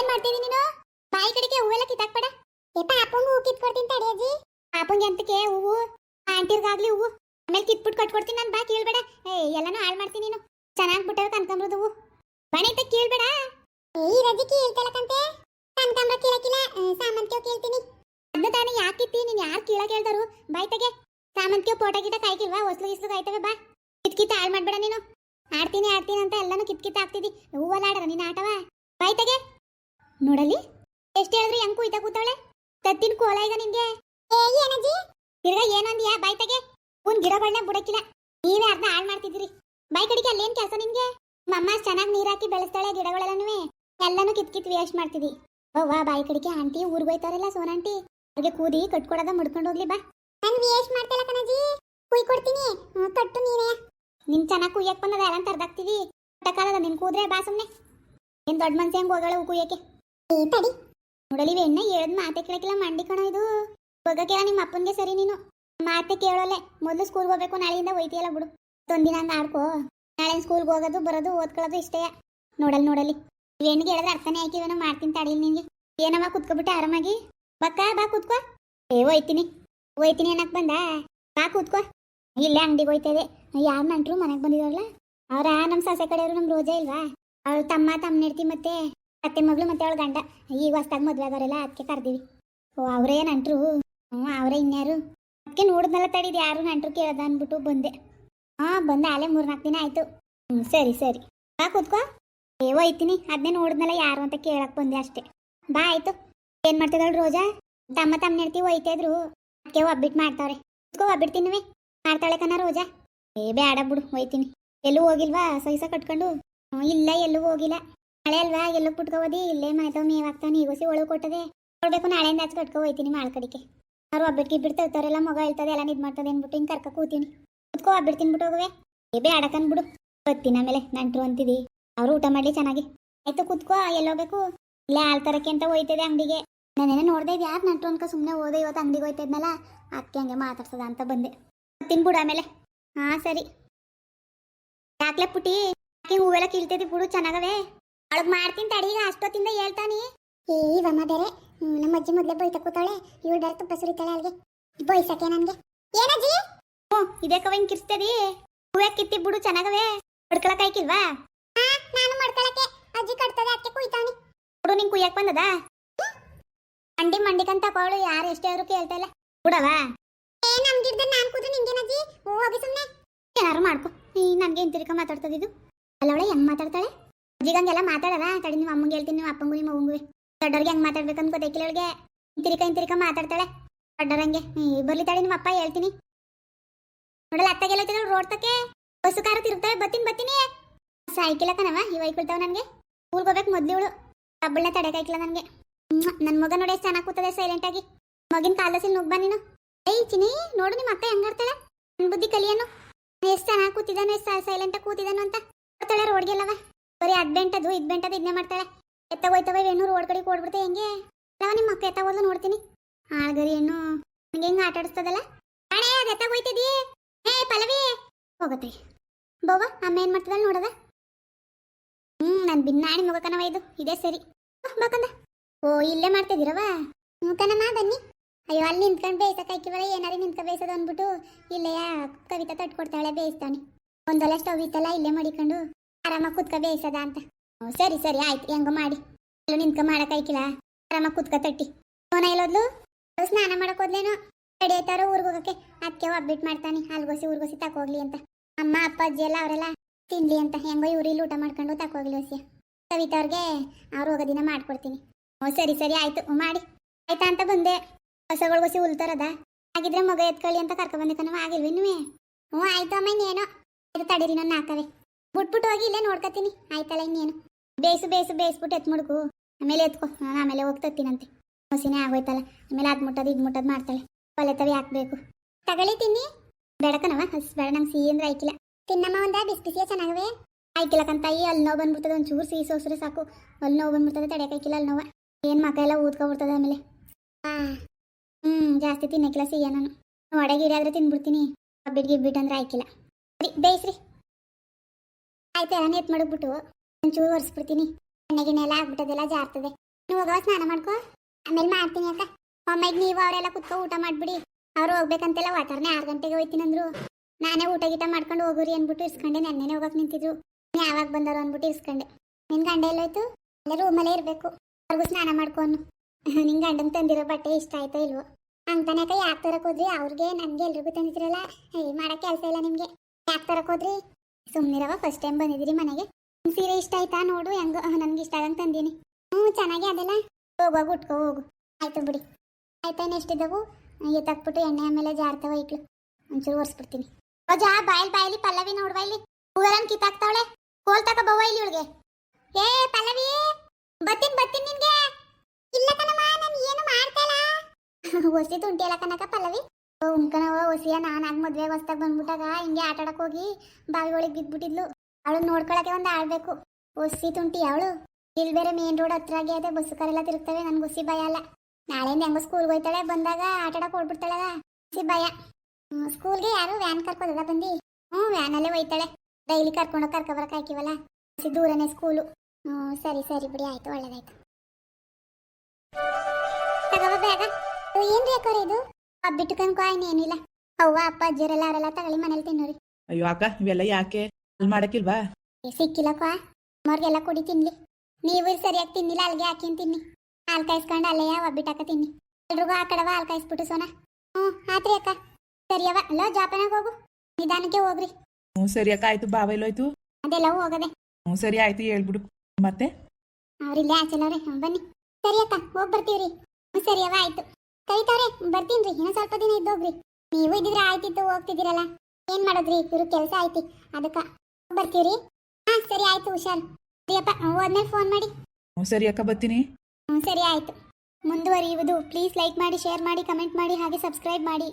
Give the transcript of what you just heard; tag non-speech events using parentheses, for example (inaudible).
ಏನ್ ಮಾಡ್ತೀವಿ ನೀನು? ಬಾಯಿ ಕಡೆಗೆ ಹೂವೆಲ್ಲ ಕಿತ್ತಾಕ್ಬೇಡ. ಯಪ್ಪ ಅಪ್ಪಂಗೂ ಹೂ ಕಿತ್ಕೊಡ್ತೀನಿ ತಡಿ ಅಜ್ಜಿ. ಅಪ್ಪಂಗೆ ಅಂತಕ್ಕೆ ಹೂವು, ಆಂಟಿರ್ಗಾಗ್ಲಿ ಹೂವು. ಆಮೇಲೆ ಕಿತ್ಬಿಟ್ಟು ಕಟ್ಕೊಡ್ತೀನಿ, ನಾನು ಬಾ ಕೇಳ್ಬೇಡ. ಏ ಎಲ್ಲಾನು ಹಾಳು ಮಾಡ್ತೀನಿ ನೀನು. ಚೆನ್ನಾಗಿ ಬಿಟ್ಟವೆ ಕನ್ಕಂಬ್ರದು ಹೂವು ಬಣಿತ ಕೇಳ್ಬೇಡ. ಈ ರಜಿ ಕೇಳ್ತಲಕಂತೆ ಕನ್ಕಂಬ್ರ ಕೇಳಕ್ಕಿಲ್ಲ. ಸಾಮಂತಿಗೆ ಕೇಳ್ತೀನಿ. ಅದ್ನ ತಾನೇ ಯಾಕೆ ಕಿತ್ತಿ? ನೀನು ಯಾರು ಕೀಳ ಕೇಳ್ತಾರು ಬಾಯ್ತಗೆ ಸಾಮಂತಿಗೆ ಪೋಟ ಗಿಟ ಕಾಯ್ಕಿಲ್ವಾ ಹೊಸ್ಲು ಗಿಸ್ಲು ಕಾಯ್ತವೆ, ಬಾ. ಕಿತ್ ಕಿತ್ ಹಾಳು ಮಾಡ್ಬೇಡ ನೀನು. ಆಡ್ತೀನಿ ಆಡ್ತೀನಿ ಅಂತ ಎಲ್ಲಾನು ಕಿತ್ ಕಿತ್ ಆಗ್ತಿದಿ ಹೂವಲ್ಲ ಆಡರ ನೀನು ಆಟವ? ಬಾಯ್ತಗೆ ನೋಡಲಿ ಎಷ್ಟು ಹೇಳಿದ್ರು ಹೆಂಗ್ ಕುಯ್ತಾ ಕೂತಾಳೆ? ತತ್ತಿನ ಕೋಲ ಈಗ ನಿನ್ಗೆ ಏನಜ್ಜಿ? ತಿರ್ಗಾ ಏನಂದ್ಯಾ ಬಾಯ್ತಗೆ ಒಂದ್ ಗಿಡಗಳನ್ನ ಬುಡಕಿಲ್ಲ ನೀವೇ ಅರ್ಧ ಹಾಳು ಮಾಡ್ತಿದ್ದೀರಿ. ಬಾಯ್ ಕಡೆಗೆ ಅಲ್ಲೇನ್ ಕೆಲಸ ನಿನ್ಗೆ ಮಮ್ಮ ಚೆನ್ನಾಗಿ ನೀರ್ ಹಾಕಿ ಬೆಳೆಸ್ತಾಳೆ ಗಿಡಗಳೆಲ್ಲನೂ ಎಲ್ಲಾನು ಕಿತ್ ಕಿತ್ ವೇಸ್ಟ್ ಮಾಡ್ತಿದಿ. ಅವ್ವ ಬಾಯಿ ಕಡಿಕೆ ಆಂಟಿ ಊರ್ ಹೋಯ್ತಾರಲ್ಲ ಸೋನಾಂಟಿ ಅವ್ರಿಗೆ ಕೂದಿ ಕಟ್ಕೊಡದ ಮುಡ್ಕೊಂಡು ಹೋಗ್ಲಿ ಬಾ. ನಾನು ವೇಸ್ಟ್ ಮಾಡ್ತಲ್ಲ ಕಣಜಿ ಕುಯ್ ಕೊಡ್ತೀನಿ. ಕಟ್ಟು ನೀನೇ ನಿನ್ ಚೆನ್ನಾಗಿ ಕುಯ್ಯಕ್ ಬಂದದ ಯಾರಂತ ಅರ್ಧಾಗ್ತಿದಿ ಕಾಲದ ನಿನ್ ಕೂದ್ರೆ ಬಾ ಸುಮ್ನೆ. ಏನ್ ದೊಡ್ಡ ಮನ್ಸಿ ಹೆಂಗ್ ಹೋಗಳ ಕುಯ್ಯಕ್ಕೆ? ತಡಿ. ನೋಡಲಿ ಎಣ್ಣೆ ಹೇಳದ್ ಮಾತೆ ಕೇಳಕ್ಕಿಲ್ಲ ಮಂಡಿ ಕಣ ಇದು. ಹೋಗಕ್ಕಿಲ್ಲ ನಿಮ್ಮ ಅಪ್ಪನ್ಗೆ ಸರಿ ನೀನು. ಮಾತೆ ಕೇಳೋಲೆ ಮೊದಲು ಸ್ಕೂಲ್ಗೆ ಹೋಗ್ಬೇಕು, ನಾಳೆಯಿಂದ ಹೋಯ್ತಿಯಲ್ಲ ಬಿಡು. ತೊಂದಿನ ಹಂಗ ಆಡ್ಕೋ. ನಾಳೆ ಸ್ಕೂಲ್ಗೆ ಹೋಗೋದು, ಬರೋದು, ಓದ್ಕೊಳ್ಳೋದು ಇಷ್ಟೇ. ನೋಡಲ್, ನೋಡಲಿ. ಹೆಣ್ಣಿಗೆ ಹೇಳಿದ್ರೆ ಅರ್ಥನೇ ಆಯ್ಕಿವೇನೋ ಮಾಡ್ತೀನಿ ತಡೀಲಿ ನಿನ್ಗೆ ಏನಮ್ಮ ಕುತ್ಕೊಬಿಟ್ಟೆ ಆರಾಮಾಗಿ? ಬಕ್ಕ ಬಾ ಕುತ್ಕೋ. ಏ, ಹೋಯ್ತೀನಿ. ಹೋಯ್ತೀನಿ ಅನ್ನಕ್ ಬಂದ? ಬಾ ಕುತ್ಕೋ. ಇಲ್ಲೇ ಅಂಗಡಿಗೆ ಹೋಯ್ತದೆ ಯಾರು ನಂಟ್ರು ಮನೆಗೆ ಬಂದಿದಾರಲ್ಲ ಅವ್ರ ನಮ್ಮ ಸೊಸೆ ಕಡೆಯವರು ನಮ್ಮ ರೋಜಾ ಇಲ್ವಾ? ಅವ್ರ ತಮ್ಮ ತಮ್ಮ ನೆಡ್ತಿ ಮತ್ತೆ. ಅತ್ತೆ ಮಗಳು ಮತ್ತೆ ಅವಳ ಗಂಡ. ಈಗ ಹೊಸ್ದಾಗ ಮದ್ವೆ ಆಗೋರೆಲ್ಲ ಅದಕ್ಕೆ ಕರ್ದಿವಿ. ಓ, ಅವರೇ ನಂಟ್ರು. ಹ್ಞೂ ಅವರೇ ಇನ್ಯಾರು? ಅದಕ್ಕೆ ನೋಡಿದ್ನಲ್ಲ ತಡಿದ್ ಯಾರು ನಂಟ್ರು ಕೇಳ್ದ ಅಂದ್ಬಿಟ್ಟು ಬಂದೆ. ಹಾ, ಬಂದ ಆಲೆ ಮೂರ್ನಾಲ್ಕು ದಿನ ಆಯ್ತು. ಹ್ಞೂ ಸರಿ ಸರಿ. ಬಾ, ಕೂತ್ಕೋ. ಏ ಹೋಯ್ತೀನಿ ಅದನ್ನೇ ನೋಡಿದ್ನಲ್ಲ ಯಾರು ಅಂತ ಕೇಳಕ್ ಬಂದೆ ಅಷ್ಟೇ. ಬಾ, ಆಯ್ತು. ಏನ್ ಮಾಡ್ತಿದ್ದಾಳು ರೋಜಾ? ತಮ್ಮ ತಮ್ಮ ನೆಡ್ತಿ ಒಯ್ತಿದ್ರು ಅದಕ್ಕೆ ಒಬ್ಬಿಟ್ಟು ಮಾಡ್ತಾವ್ರೆ. ಕೂತ್ಕೋ, ಒಬ್ಬಿಟ್ಟು ತಿನ್ನುವೆ. ಮಾಡ್ತಾಳೆ ಕಣ ರೋಜಾ. ಏ ಬೇಡ ಬಿಡು, ಒಯ್ತೀನಿ. ಎಲ್ಲೂ ಹೋಗಿಲ್ವಾ? ಸೈಸ ಕಟ್ಕೊಂಡು? ಇಲ್ಲ, ಎಲ್ಲೂ ಹೋಗಿಲ್ಲ. ನಾಳೆ ಅಲ್ವಾ? ಎಲ್ಲೂ ಪುಟ್ಕೋದಿ ಇಲ್ಲೇ ಮನೆತಾವ ಮೇವಾಗ್ತಾವ ನೀಗೋಸಿ ಒಳಗೆ ಕೊಟ್ಟದೆ. ನೋಡ್ಬೇಕು, ನಾಳೆಯಿಂದ ಆಚೆ ಕಟ್ಕೊ ಹೋಯ್ತೀನಿ ಮಾಳ್ ಕಡೆಗೆ. ಅವ್ರು ಒಬ್ಬಿಟ್ಟು ಇಬ್ಬಿಟ್ಟು ತರ್ತಾರೆಲ್ಲ ಮಗ ಹೇಳ್ತದೆ ಎಲ್ಲ ನಿದ್ ಮಾಡ್ತದೆ ಅಂದ್ಬಿಟ್ಟು ಹಿಂಗೆ ಕರ್ಕ ಕೂತೀನಿ. ಕುತ್ಕೋ ಒಬ್ಬಿಟ್ಟು ತಿನ್ಬಿಟ್ಟು ಹೋಗುವೆ. ಏ ಬೇಡ ಕನ್ಬಿಡು ಬತ್ತೀನಿ ಆಮೇಲೆ ನಂಟ್ರು ಅಂತಿದಿ. ಅವ್ರು ಊಟ ಮಾಡ್ಲಿ ಚೆನ್ನಾಗಿ. ಆಯ್ತು, ಕುತ್ಕೋ ಎಲ್ಲೋಗ್ಬೇಕು ಇಲ್ಲೇ ಇಲ್ಲ ತರಕ್ಕೆ ಅಂತ ಹೋಯ್ತದೆ ಅಂಗಡಿಗೆ. ನಾನೇನೋ ನೋಡ್ದೆ ಇದು ಯಾರು ನಂಟ್ರು ಅನ್ಕ ಸುಮ್ಮನೆ ಹೋದೆ ಇವತ್ತು ಅಂಗಡಿಗೆ ಹೋಯ್ತಿದ್ನಲ್ಲ. ಅಕ್ಕಿ ಹಂಗೆ ಮಾತಾಡ್ಸದ ಅಂತ ಬಂದೆ. ತಿನ್ಬಿಡು ಆಮೇಲೆ. ಹಾ, ಸರಿ. ಯಾಕ್ಲೆ ಪುಟಿ ಹೂವೆಲ್ಲ ಕೀಳ್ತೈತಿ ಬಿಡು, ಚೆನ್ನಾಗವೆ? ಅವಳಗ್ ಮಾಡ್ತೀನಿ ತಡೀಗ ಅಷ್ಟೊತ್ತಿಂದ ಹೇಳ್ತಾನಿ. ಏ, ಇವಮ್ಮ ಬೇರೆ ನಮ್ಮ ಅಜ್ಜಿ ಮೊದ್ಲೇ ಬೈತ ಕೂತಾಳೆ ಇವಳು ಬೇರೆ ತುಪ್ಪ ಸುರಿತಾಳೆ ಅಲ್ಗೆ. ಬೈಸಕ್ಕೆ ನನ್ಗೆ. ಏನಜ್ಜಿ ಓ ಇದೇ ಕವ ಹಿಂಗ್ ಕಿರ್ಸ್ತದಿ. ಹೂವೆ ಕಿತ್ತಿ ಬಿಡು ಚೆನ್ನಾಗವೆ. ಹೊಡ್ಕೊಳಕ್ ಆಯ್ಕಿಲ್ವಾ ನಾನು ಮಾಡ್ಕೊಳಕ್ಕೆ. ಅಜ್ಜಿ ಕಟ್ತದೆ, ಅದಕ್ಕೆ ಕುಯ್ತಾವನಿ. ಬಿಡು, ನಿಂಗೆ ಕುಯ್ಯಕ್ ಬಂದದ? ಮಂಡಿ ಮಂಡಿಕಂತ ಕೋಳು ಯಾರು ಎಷ್ಟೇ ಆದ್ರೂ ಕೇಳ್ತಾ ಇಲ್ಲ. ಬಿಡವಾ? ಏ ನಮ್ಗಿಡ್ದ ನಾನ್ ಕೂತ್ರೆ ನಿಂಗೇನಜ್ಜಿ ಹೋಗಿ ಸುಮ್ನೆ. ಏನಾರು ಮಾಡ್ಕೊ. ಈ ನನ್ಗೆ ಹಿಂತಿರ್ಕ ಮಾತಾಡ್ತದಿದ್ದು ಅವಳೆ ಹೆಂಗ್ ಮಾತಾಡ್ತಾಳೆ? ಅಜ್ಜಿಗಂಗೆಲ್ಲ ಮಾತಾಡಲ್ಲ, ತಡಿ ನಿಮ್ಮ ಅಮ್ಮಂಗೆ ಹೇಳ್ತೀನಿ ನಿಮ್ಮ ಅಪ್ಪಂಗೂ ನಿಮ್ಮ ಅವ್ವಂಗೂ. ದೊಡ್ಡವ್ರಿಗೆ ಹೆಂಗ್ ಮಾತಾಡ್ಬೇಕಂತ ಗೊತ್ತಾಯ್ಕಿಲ್ಲ ಅವಳಿಗೆ? ಇಂತಿರಿಕ ಇಂತಿರಿಕ ಮಾತಾಡ್ತಾಳೆ. ದೊಡ್ಡರಂಗೆ ಈ ಬರ್ಲಿ ತಡಿ ನಿಮ್ಮ ಅಪ್ಪ ಹೇಳ್ತೀನಿ. ನೋಡಲ್ಲ, ಅತ್ತಾಗೆಲ್ಲ ರೋಡ್ ತಕ್ಕೆ ಬಸ್ಸು ಕಾರು ತಿರುಗ್ತಾವೆ ಬತ್ತೀನಿ ಬತ್ತೀನಿ ಸಾಯ್ಕಿಲ್ಲ ಕಣವ ಇವ ಇಕ್ಬಿಡ್ತಾವ ನನಗೆ. ಸ್ಕೂಲ್ಗೆ ಹೋಗ್ಬೇಕು ಮೊದ್ಲು ಇವಳು. ಕಬ್ಬಳನ್ನ ತಡೆಕಾಯ್ಕಿಲ್ಲ ನನಗೆ. ನನ್ನ ಮಗ ನೋಡಿ ಎಷ್ಟು ಚೆನ್ನಾಗಿ ಕೂತದೆ ಸೈಲೆಂಟ್ ಆಗಿ. ಮಗಿನ ಕಾಲದಲ್ಲಿ ನುಗ್ಬಾ ನೀನು. ಏಯ್ ಚಿನಿ ನೋಡು ನಿಮ್ಮ ಅಕ್ಕ ಹೆಂಗಾಡ್ತಾಳೆ ನನ್ನ ಬುದ್ಧಿ ಕಲಿಯನು. ಎಷ್ಟು ಚೆನ್ನಾಗಿ ಕೂತಿದ್ದಾನು ಎಷ್ಟು ಸೈಲೆಂಟ್ ಆಗಿ ಕೂತಿದ್ದಾನು ಅಂತ. ರೋಡ್ಗೆಲ್ಲವ. ಬರೀ ಅದ್ ಇದು ಬೆಂಟದು ಇದನ್ನೇ ಮಾಡ್ತಾಳೆ. ಎತ್ತ ಹೋಯ್ತವ ಹೆಣ್ಣು ರೋಡ್ ಕಡೆ ಓಡ್ಬಿಡ್ತೆ ಹೆಂಗೆ? ಅಲ್ಲ ನಿಮ್ಮ ಅಕ್ಕ ಎತ್ತ ಹೋದ್ಲು ನೋಡ್ತೀನಿ. ಆಳ್ಗರಿ ಹೆಣ್ಣು ನನಗೆ ಹೆಂಗೆ ಆಟ ಆಡಿಸ್ತದಲ್ಲ? ಅಣೆ, ಅದು ಎತ್ತ ಹೋಯ್ತಿದಿ ಏ ಪಲ್ಲವಿ! ಹೋಗತ್ತೆ. ಬವ್ವ ಅಮ್ಮ ಏನು ಮಾಡ್ತದಲ್ಲ ನೋಡದ? ಹ್ಞೂ ನಾನು ಬಿನ್ನಾಣಿ ಮುಗಕನವ ಇದು. ಇದೇ ಸರಿ. ಬಾಕಂದ ಓ, ಇಲ್ಲೇ ಮಾಡ್ತಿದ್ದೀರವ ಕಣಮ್ಮ, ಬನ್ನಿ. ಅಯ್ಯೋ, ಅಲ್ಲಿ ನಿಂತ್ಕೊಂಡು ಬೇಯಿಸಕ್ಕಾಯ್ಕಿವಲ್ಲ ಏನಾರು ನಿಂತ್ಕೊ ಬೇಯಿಸೋದು ಅಂದ್ಬಿಟ್ಟು ಇಲ್ಲೇ ಕವಿತಾ ತಟ್ಕೊಡ್ತಾಳೆ, ಬೇಯಿಸ್ತಾನೆ. ಒಂದಲ್ಲ ಸ್ಟವ್ ಇತ್ತಲ್ಲ, ಇಲ್ಲೇ ಮಡಿಕೊಂಡು. ಆರಾಮಾಗಿ ಕುತ್ಕ ಬೇಯಿಸದ ಅಂತ. ಸರಿ ಸರಿ, ಆಯ್ತು. ಹೆಂಗೋ ಮಾಡಿ. ಅಲ್ಲೂ ಮಾಡಕ್ ಐಕಿಲ್ಲ ಆರಾಮ ಕುತ್ಕ, ತಟ್ಟಿ. ಫೋನ ಇಲ್ಲೋದ್ಲು ಸ್ನಾನ ಮಾಡಕ್ ಹೋದ್ಲೇನೋ? ರೆಡಿ ಆಯ್ತಾರೋ ಊರಿಗೆ ಹೋಗಕ್ಕೆ? ಅದಕ್ಕೆ ಒಬ್ಬಿಟ್ಟು ಮಾಡ್ತಾನೆ. ಅಲ್ಗೋಸಿ ಊರ್ಗೋಸಿ ತಕೋಗ್ಲಿ ಅಂತ. ಅಮ್ಮ ಅಪ್ಪ ಅಜ್ಜಿ ಎಲ್ಲ ಅವರೆಲ್ಲ ತಿನ್ಲಿ ಅಂತ. ಹೆಂಗೋ ಇವ್ರು ಇಲ್ಲಿ ಊಟ ಮಾಡ್ಕೊಂಡು ತಕೋಗ್ಲಿ ಹೊಸಿಯ ಕವಿತಾ ಅವ್ರಿಗೆ ಅವ್ರು ಹೋಗೋ ದಿನ ಮಾಡ್ಕೊಡ್ತೀನಿ. ಓ, ಸರಿ ಸರಿ, ಆಯ್ತು. ಮಾಡಿ. ಆಯ್ತಾ ಅಂತ ಬಂದೆ. ಹೊಸಗಳು ಹೊಸಿ ಉಲ್ತಾರದ? ಹಾಗಿದ್ರೆ ಮಗ ಎತ್ಕೊಳ್ಳಿ ಅಂತ ಕರ್ಕೊಂಡ್ ಬಂದೆ ಆಗಿಲ್ವ ನೀವೇ ಹ್ಞೂ ಆಯ್ತು ಅಮ್ಮ, ಇನ್ನೇನೋ. ಇದು ತಡೀರಿ ನನ್ನ ಹಾಕವೆ ಬಿಟ್ಬಿಟ್ಟು ಹೋಗಿ ಇಲ್ಲೇ ನೋಡ್ಕೋತೀನಿ ಆಯ್ತಲ್ಲ ಇನ್ನೇನು? ಬೇಯಿಸು ಬೇಯಿಸು, ಬೇಯಿಸ್ಬಿಟ್ಟು ಎತ್ ಮುಡ್ಕು ಆಮೇಲೆ ಎತ್ಕೊ. ನಾನು ಆಮೇಲೆ ಹೋಗ್ತತ್ತೀನಂತೆ. ಹೊಸಿನೇ ಆಗೋಯ್ತಲ್ಲ. ಆಮೇಲೆ ಅದು ಮುಟ್ಟೋದು, ಇದು ಮುಟ್ಟೋದು ಮಾಡ್ತಾಳೆ. ಒಲೆ ತವಿ ಹಾಕ್ಬೇಕು. ತಗೊಳ್ಳಿ ತಿನ್ನಿ. ಬೇಡಕನವ ಹಸ್ ಬೇಡ ನಂಗೆ ಸಿಹಿ ಅಂದ್ರೆ ಆಯ್ಕಿಲ್ಲ. ತಿನ್ನಮ್ಮ ಒಂದ ಬಿಸಿ ಬಿಸಿಯೇ ಚೆನ್ನಾಗವೆ. ಆಯ್ಕಿಲ್ಲ ಕಂತಾಯಿ ಅಲ್ಲಿ ನೋವು ಬಂದ್ಬಿಡ್ತದೆ ಒಂಚೂರು ಸಿಹಿ ಸೋಸ್ರೆ ಸಾಕು. ಅಲ್ಲಿ ನೋವು ಬಂದ್ಬಿಡ್ತದೆ ತಡೆಯಕ್ಕಾಯ್ಕಿಲ್ಲ ಅಲ್ಲಿ ನೋವ. ಏನು ಮಕ್ಕ ಎಲ್ಲ ಊದ್ಕೊಬಿಡ್ತದೆ ಆಮೇಲೆ. ಹ್ಮ್, ಜಾಸ್ತಿ ತಿನ್ನಕ್ಕಿಲ್ಲ ಸಿಹಿಯ ನಾನು. ಒಡೆ ಗಿಡ ಆದ್ರೆ ತಿನ್ಬಿಡ್ತೀನಿ. ಬಿಡ್ ಗಿಬ್ಬಿಟ್ ಅಂದ್ರೆ ಆಯ್ಕಿಲ್ಲ. ಸರಿ, ಬೇಯಿಸ್ರಿ. ಆಯ್ತು, ಎಲ್ಲ ಎತ್ ಮಡಗ್ಬಿಟ್ಟು ಒಂಚೂರು ಒರೆಸ್ಬಿಡ್ತೀನಿ. ಎಣ್ಣೆ ಗಿಣ್ಣೆ ಎಲ್ಲ ಆಗ್ಬಿಟ್ಟದೆಲ್ಲ ಜಾರ್ತದೆ. ನೀವು ಹೋಗೋ ಸ್ನಾನ ಮಾಡ್ಕೋ. ಆಮೇಲೆ ಮಾಡ್ತೀನಿ ಅಕ್ಕ. ಒಮ್ಮೆಗೆ ನೀವು ಅವರೆಲ್ಲ ಕುತ್ಕೊ ಊಟ ಮಾಡ್ಬಿಡಿ. ಅವ್ರು ಹೋಗ್ಬೇಕಂತೆಲ್ಲ ವಾತಾವರಣ ಆರು ಗಂಟೆಗೆ ಹೋಯ್ತೀನಂದ್ರು ನಾನೇ ಊಟ ಗೀಟ ಮಾಡ್ಕೊಂಡು ಹೋಗುರಿ ಅಂದ್ಬಿಟ್ಟು ಇಸ್ಕೊಂಡೆ ನೆನ್ನೆನೆ ಹೋಗಕ್ಕೆ ನಿಂತಿದ್ರು. ಯಾವಾಗ ಬಂದರು ಅಂದ್ಬಿಟ್ಟು ಇಸ್ಕೊಂಡೆ ನಿನ್ ಗಂಡ ಎಲ್ಲೋಯ್ತು ಅಲ್ಲೇ ರೂಮಲ್ಲೇ ಇರಬೇಕು. ಅವ್ರಿಗೂ ಸ್ನಾನ ಮಾಡ್ಕೊಂಡು (laughs) ನಿನ್ ಗಂಡನ ತಂದಿರೋ ಬಟ್ಟೆ ಇಷ್ಟ ಆಯ್ತೋ ಇಲ್ವೋ? ಅಂತಾನಕ ಯಾಕೆ ತರಕ್ ಹೋದ್ರಿ? ಅವ್ರಿಗೆ ನನಗೆ ಎಲ್ರಿಗೂ ತಂದಿದ್ರಲ್ಲ ಏ ಮಾಡಕ್ ಕೆಲಸ ಇಲ್ಲ ನಿಮಗೆ. ಯಾಕೆ ತರಕ್ ಹೋದ್ರಿ? ಸುಮ್ಮನಿರವ ಫಸ್ಟ್ ಟೈಮ್ ಬಂದಿದ್ರಿ ಮನೆಗೆ. ಸೀರೆ ಇಷ್ಟ ಆಯ್ತಾ ನೋಡು, ಹೆಂಗ ನನ್ಗೆ ಇಷ್ಟ ಆಗಂಗ್ ತಂದೀನಿ. ಹ್ಞೂ ಚೆನ್ನಾಗಿ ಅದಲ್ಲ. ಹೋಗುವಾಗ ಉಟ್ಕೊ, ಹೋಗು. ಆಯ್ತು ಬಿಡಿ. ಆಯ್ತಾ ಎಷ್ಟಿದ್ದವು ಎತ್ತಾಕ್ಬಿಟ್ಟು ಎಣ್ಣೆ ಆಮೇಲೆ ಜಾರ್ತವ ಇಟ್ಲು ಒಂಚೂರು ಒರೆಸ್ಬಿಡ್ತೀನಿ. ಜಾ ಬಾಯಲ್, ಬಾಯಲ್ಲಿ ಪಲ್ಲವಿ ನೋಡ್ವಾ ಇಲ್ಲಿ. ಹೂವೆಲ್ಲ ಕಿತ್ತಾಕ್ತಾವಳೆ. ಕೋಲ್ ತಕ ಬವ್ವ ಇಲ್ಲಿ ಇವಳಿಗೆ. ಏ, ಪಲ್ಲವಿ! ಬತ್ತೀನಿ ಬತ್ತೀನಿ ನಿನ್ಗೆ. ಇಲ್ಲ ಕಣಮ್ಮ, ನಾನು ಏನು ಮಾಡ್ತಾ ಇಲ್ಲ. (laughs) ಹೊಸಿ ಅಲ್ಲ ಕನಕ ಪಲ್ಲವಿ. ಉಂಕನವ ಹೊಸಿಯ ನಾನು ಆಗ ಮದ್ವೆ ಹೊಸ್ದಾಗ ಬಂದ್ಬಿಟ್ಟಾಗ ಹಿಂಗೆ ಆಟ ಆಡಕ್ ಹೋಗಿ ಬಾವಿಗಳಿಗೆ ಬಿದ್ಬಿಟ್ಟಿದ್ಲು. ಅವಳು ನೋಡ್ಕೊಳಕ್ಕೆ ಒಂದು ಆಡ್ಬೇಕು ಹೊಸಿ ತುಂಟಿ ಅವಳು. ಇಲ್ಲಿ ಬೇರೆ ಮೇನ್ ರೋಡ್ ಹತ್ರ ಅದೇ ಬಸ್ಸು ಕರೆಲ್ಲ ತಿರುಗ್ತವೆ, ನನ್ಗೆ ಹುಸಿ ಭಯ ಅಲ್ಲ. ನಾಳೆಯಿಂದ ಹೆಂಗೋ ಸ್ಕೂಲ್ಗೆ ಹೋಯ್ತಾಳೆ, ಬಂದಾಗ ಆಟ ಆಡಕ್ ಹೊಡ್ಬಿಡ್ತಾಳಲ್ಲ ಹುಸಿ ಭಯ. ಸ್ಕೂಲ್ಗೆ ಯಾರು ವ್ಯಾನ್ ಕರ್ಕೋದ ಬಂದು? ಹ್ಞೂ ವ್ಯಾನಲ್ಲೇ ಹೋಯ್ತಾಳೆ ಡೈಲಿ ಕರ್ಕೊಂಡು ಕರ್ಕೊ ಬರಕ್ಕೆ ಹಾಕಿವಲ್ಲ. ಹುಸಿ ದೂರನೇ ಸ್ಕೂಲು ಹ್ಞೂ ಸರಿ ಸರಿ ಬಿಡಿ, ಆಯ್ತು, ಒಳ್ಳೇದಾಯ್ತು. ತಗೋ ಬೇಗ ಏನ್ರಿ ಅಕ್ಕೋರಿ ಇದು? ಹಬ್ಬಿಟ್ಟು ಕನ್ಕೋ ಇನ್ನೇನಿಲ್ಲ ಅವ್ವ ಅಪ್ಪ ಅಜ್ಜಿಯರೆಲ್ಲ ಅವರೆಲ್ಲ ತಗೊಳ್ಳಿ ಮನೇಲಿ ತಿನ್ನೋರಿ. ಅಯ್ಯೋ ಅಕ್ಕ ಇವೆಲ್ಲ ಯಾಕೆ? ಅಲ್ಲಿ ಮಾಡಕ್ಕಿಲ್ವಾ? ಏ, ಸಿಕ್ಕಿಲ್ಲಕ್ಕ ಅಮ್ಮವ್ರಿಗೆಲ್ಲ ಕುಡಿ ತಿನ್ಲಿ. ನೀವು ಇಲ್ಲಿ ಸರಿಯಾಗಿ ತಿನ್ನಿಲ್ಲ ಅಲ್ಲಿಗೆ ಹಾಕಿನ್ ತಿನ್ನಿ. ಹಾಲು ಕಾಯಿಸ್ಕೊಂಡು ಅಲ್ಲೇ ಒಬ್ಬಿಟ್ಟಾಕ ತಿನ್ನಿ. ಎಲ್ರಿಗೂ ಆ ಕಡವ ಹಾಲು ಕಾಯಿಸ್ಬಿಟ್ಟು ಸೋನ. ಹ್ಞೂ ಆತ್ರಿ ಅಕ್ಕ. ಸರಿಯವ ಅಲ್ಲೋ ಜಾಪನಾಗ ಹೋಗು. ನಿಧಾನಕ್ಕೆ ಹೋಗ್ರಿ. ಹ್ಞೂ ಸರಿ ಅಕ್ಕ ಆಯ್ತು ಬಾವ ಎಲ್ಲೋಯ್ತು ಅದೆಲ್ಲ ಹೋಗದೆ. ಹ್ಞೂ ಸರಿ ಆಯ್ತು ಹೇಳ್ಬಿಡು. ಮತ್ತೆ? ಅವ್ರಿಲ್ಲೇ ಆಚೆಲವ್ರೆ ಬನ್ನಿ. ಸರಿ ಅಕ್ಕ ಹೋಗಿ ಬರ್ತೀವ್ರಿ. ಹ್ಞೂ ಸರಿಯವ ಆಯ್ತು. ಕರಿತಾವ್ರೆ ಬರ್ತೀನಿ ಇನ್ನೂ ಸ್ವಲ್ಪ ದಿನ ಇದ್ದೋಗ್ರಿ. ನೀವು ಇದ್ದಿದ್ರೆ ಆಯ್ತಿತ್ತು ಹೋಗ್ತಿದ್ದೀರಲ್ಲ. ಏನ್ ಮಾಡೋದ್ರಿ? ಇವ್ರ ಕೆಲಸ ಆಯ್ತಿ. ಅದಕ್ಕ ಬರ್ತೀವ್ರಿ ಹಾ ಸರಿ ಆಯ್ತು ಹುಷಾರ್. ಸರಿಯಪ್ಪ ಹೋದ್ಮೇಲೆ ಫೋನ್ ಮಾಡಿ. ಹ್ಞೂ ಸರಿ ಅಕ್ಕ ಬರ್ತೀನಿ. ಹ್ಞೂ ಸರಿ ಆಯ್ತು. ಮುಂದುವರಿಯುವುದು. ಪ್ಲೀಸ್ ಲೈಕ್ ಮಾಡಿ ಶೇರ್ ಮಾಡಿ ಕಮೆಂಟ್ ಮಾಡಿ ಹಾಗೆ ಸಬ್ಸ್ಕ್ರೈಬ್ ಮಾಡಿ.